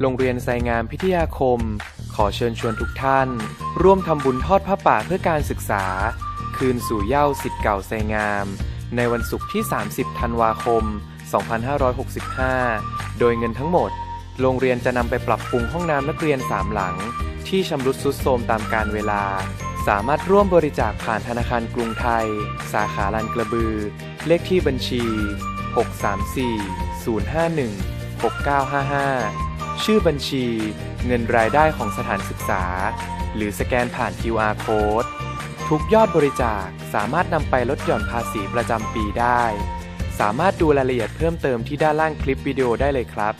โรงเรียนไซงามพิทยาคม ขอเชิญชวนทุกท่าน ร่วมทำบุญทอดผ้าป่าเพื่อการศึกษา คืนสู่เย้าสิทธิ์เก่าไซงาม ในวันศุกร์ที่ 30 ธันวาคม 2565 โดยเงินทั้งหมด โรงเรียนจะนำไปปรับปรุงห้องน้ำนักเรียนสามหลัง ที่ชำรุดทรุดโทรมตามกาลเวลา สามารถร่วมบริจาคผ่านธนาคารกรุงไทย สาขาลันกระบือ เลขที่บัญชี 634 051 6955 ชื่อบัญชี เงินรายได้ของสถานศึกษา หรือสแกนผ่าน QR Code ทุกยอดบริจาคสามารถนำไปลดหย่อนภาษีประจำปีได้ สามารถดูรายละเอียดเพิ่มเติมที่ด้านล่างคลิปวิดีโอได้เลยครับ